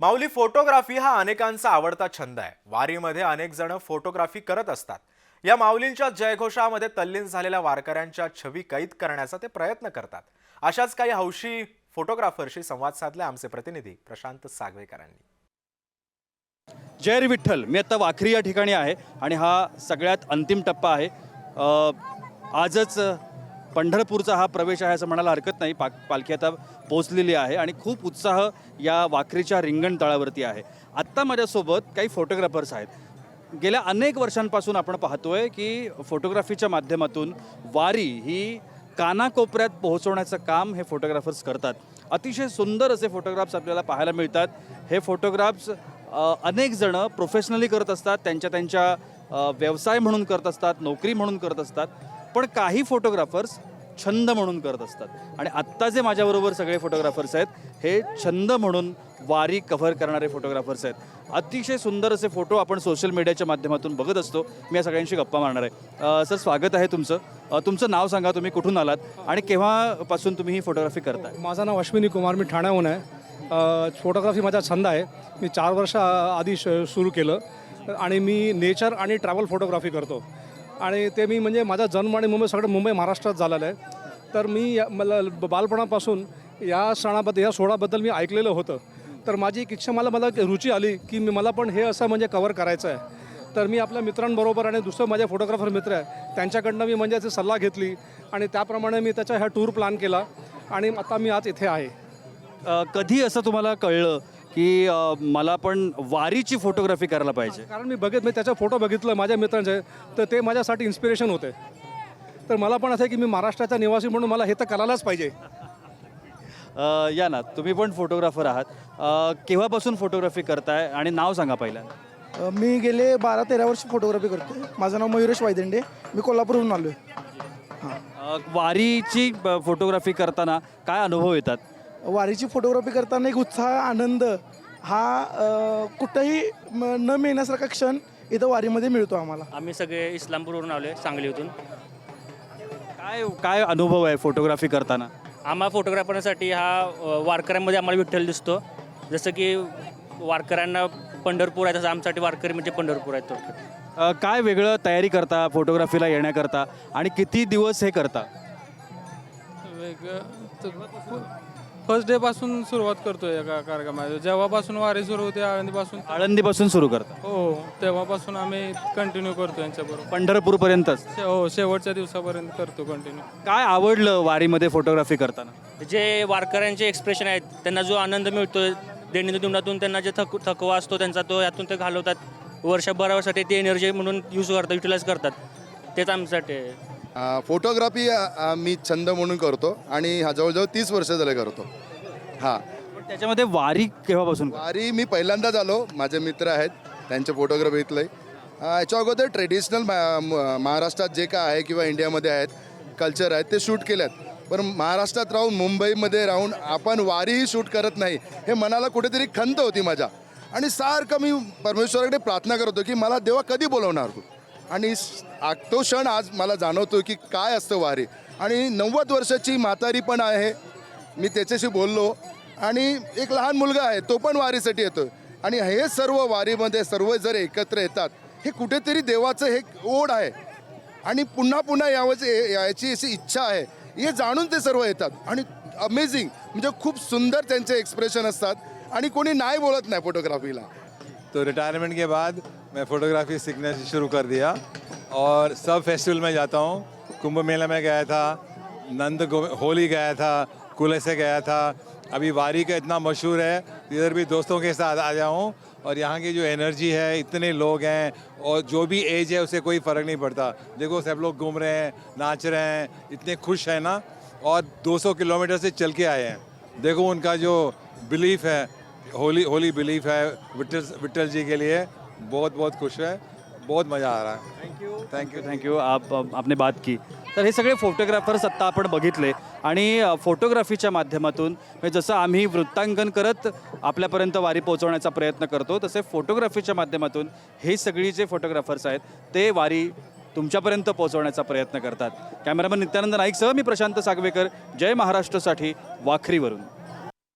माऊली photography हा अनेकांचा आवडता छंद आहे. वारीमध्ये अनेक जण फोटोग्राफी करत असतात. या माऊलींच्या जयघोषामध्ये तल्लीन झालेल्या वारकऱ्यांच्या छवी कैद करण्याचा ते प्रयत्न करतात. अशाच काही हौशी फोटोग्राफरशी संवाद साधले आमचे प्रतिनिधी प्रशांत सागवेकरांनी. जय रे विठ्ठल. मी आता वाखरी या ठिकाणी आहे आणि हा सगळ्यात अंतिम टप्पा आहे. आजच पंढरपूरचा हा प्रवेश आहे असं म्हणायला हरकत नाही. पा पालखी आता पोचलेली आहे आणि खूप उत्साह या वाखरीच्या रिंगण तळावरती आहे. आत्ता माझ्यासोबत काही फोटोग्राफर्स आहेत. गेल्या अनेक वर्षांपासून आपण पाहतोय की फोटोग्राफीच्या माध्यमातून वारी ही कानाकोपऱ्यात पोहोचवण्याचं काम हे फोटोग्राफर्स करतात. अतिशय सुंदर असे फोटोग्राफ्स आपल्याला पाहायला मिळतात. हे फोटोग्राफ्स अनेक जणं प्रोफेशनली करत असतात. त्यांच्या त्यांच्या व्यवसाय म्हणून करत असतात नोकरी म्हणून करत असतात. पण काही फोटोग्राफर्स छंद म्हणून करत असतात. आणि आत्ता जे माझ्याबरोबर सगळे फोटोग्राफर्स आहेत हे छंद म्हणून वारी कव्हर करणारे फोटोग्राफर्स आहेत. अतिशय सुंदर असे फोटो आपण सोशल मीडियाच्या माध्यमातून बघत असतो. मी या सगळ्यांशी गप्पा मारणार आहे. सर स्वागत आहे तुमचं. तुमचं नाव सांगा तुम्ही कुठून आलात आणि केव्हापासून तुम्ही ही फोटोग्राफी करताय? माझं नाव अश्विनी कुमार मी ठाण्याहून आहे. फोटोग्राफी माझा छंद आहे. मी चार वर्ष आधी श सुरू केलं. आणि मी नेचर आणि ट्रॅव्हल फोटोग्राफी करतो. आणि ते मी म्हणजे माझा जन्म आणि मुंबई सगळं मुंबई महाराष्ट्रात झालेलं आहे. तर मी या- मला ब- बालपणापासून या सणाबद्दल या सोहळाबद्दल मी ऐकलेलं होतं. तर माझी एक इच्छा मला मला रुची आली की मी मला पण हे असं म्हणजे कवर करायचं आहे. तर मी आपल्या मित्रांबरोबर आणि दुसरं माझे फोटोग्राफर मित्र आहे त्यांच्याकडनं मी म्हणजे याची सल्ला घेतली आणि त्याप्रमाणे मी त्याचा ह्या टूर प्लॅन केला आणि आता मी आज इथे आहे. कधी असं तुम्हाला कळलं की अ, मला पण वारीची फोटोग्राफी करायला पाहिजे. कारण मी बघित मी त्याचा फोटो बघितलं माझ्या मित्रांचे तर ते माझ्यासाठी इन्स्पिरेशन होते. तर मला पण असं आहे की मी महाराष्ट्राचा निवासी म्हणून मला हे तर करायलाच पाहिजे. अ, या ना तुम्ही पण फोटोग्राफर आहात. अ, केव्हापासून फोटोग्राफी करताय आणि नाव सांगा पहिला अ, मी गेले बारा तेरा वर्ष फोटोग्राफी करतो माझं नाव मयुरेश वायदंडे. मी कोल्हापूरहून आलो आहे वारीची ब- फोटोग्राफी करताना काय अनुभव येतात? वारीची फोटोग्राफी करताना एक उत्साह आनंद हा कुठंही म- न मिळण्यासारखा क्षण इथं वारीमध्ये मिळतो आम्हाला. आम्ही सगळे इस्लामपूरवरून आलो आहे सांगलीतून काय काय अनुभव आहे फोटोग्राफी करताना? आम्हा फोटोग्राफरसाठी हा वारकऱ्यांमध्ये आम्हाला विठ्ठल दिसतो. जसं की वारकऱ्यांना पंढरपूर आहे तसं आमच्यासाठी वारकरी म्हणजे पंढरपूर आहे थोडक्यात काय वेगळं तयारी करता फोटोग्राफीला येण्याकरता? आणि किती दिवस हे करता? फर्स्ट डे पासून सुरुवात करतोय या का- कार्यक्रमाची जेव्हापासून वारी सुरू होते आळंदीपासून आळंदीपासून सुरू करता. हो तेव्हापासून आम्ही कंटिन्यू करतो यांच्याबरोबर. पंढरपूरपर्यंतच शे- हो शेवटच्या दिवसापर्यंत करतो कंटिन्यू काय आवडलं वारीमध्ये फोटोग्राफी करताना? जे वारकऱ्यांचे एक्सप्रेशन आहेत त्यांना जो आनंद मिळतो दैनंदिन जीवनातून त्यांना जे थक थकवा असतो त्यांचा तो यातून ते घालवतात. वर्षभरासाठी ती एनर्जी म्हणून यूज करतात युटिलाइज करतात. तेच आमच्यासाठी आहे. फोटोग्राफी मी छंद म्हणून करतो आणि हा जवळजवळ तीस वर्ष झाले करतो. हां. पण त्याच्यामध्ये वारी केव्हापासून? वारी मी पहिल्यांदाच आलो. माझे मित्र आहेत त्यांचे फोटोग्राफी इथले. याच्या अगोदर ट्रेडिशनल महाराष्ट्रात जे काय आहे किंवा इंडियामध्ये आहेत कल्चर आहेत ते शूट केल्यात. पण महाराष्ट्रात राहून मुंबईमध्ये राहून आपण वारीही शूट करत नाही हे मनाला कुठेतरी खंत होती माझ्या. आणि सारखं मी परमेश्वराकडे प्रार्थना करतो की मला देवा कधी बोलवणार तू? आणि आ- तो क्षण आज मला जाणवतो की काय असतं वारी. आणि नव्वद वर्षाची म्हातारी पण आहे मी त्याच्याशी बोललो. आणि एक लहान मुलगा आहे तो पण वारीसाठी येतो आणि हे सर्व वारीमध्ये सर्व जर एकत्र येतात हे कुठेतरी देवाचं हे ओढ आहे. आणि पुन्हा पुन्हा यावं याची अशी इच्छा आहे. हे जाणून ते सर्व येतात. आणि अमेझिंग म्हणजे खूप सुंदर त्यांचे एक्सप्रेशन असतात. आणि कोणी नाही बोलत नाही फोटोग्राफीला तो रिटायरमेंट के बाद मैं फोटोग्राफी सीखना शुरू कर दिया और सब फेस्टिवल में जाता हूँ। कुंभ मेला में गया था, नंद होली गया था कुल्हे से गया था। अभी वारी का इतना मशहूर है, इधर भी दोस्तों के साथ आ जाऊँ और यहाँ की जो एनर्जी है, इतने लोग हैं और जो भी एज है, उसे कोई फ़र्क नहीं पड़ता। देखो, सब लोग घूम रहे हैं, नाच रहे हैं, इतने खुश हैं ना और 200 किलोमीटर से चल के आए हैं। देखो उनका जो बिलीफ है होली होली बिलीफ है विठल विठल जी के लिए बहुत बहुत खुश है बहुत मज़ा आ रहा है। थँक्यू थँक्यू थँक्यू आप आपने बात की. तर हे सगळे फोटोग्राफर्स आत्ता आपण बघितले आणि फोटोग्राफीच्या माध्यमातून म्हणजे जसं आम्ही वृत्तांकन करत आपल्यापर्यंत वारी पोहोचवण्याचा प्रयत्न करतो तसे फोटोग्राफीच्या माध्यमातून हे सगळी जे फोटोग्राफर्स आहेत ते वारी तुमच्यापर्यंत पोहोचवण्याचा प्रयत्न करतात. कॅमेरामन नित्यानंद नाईकसह मी प्रशांत सागवेकर. जय महाराष्ट्रसाठी वाखरीवरून.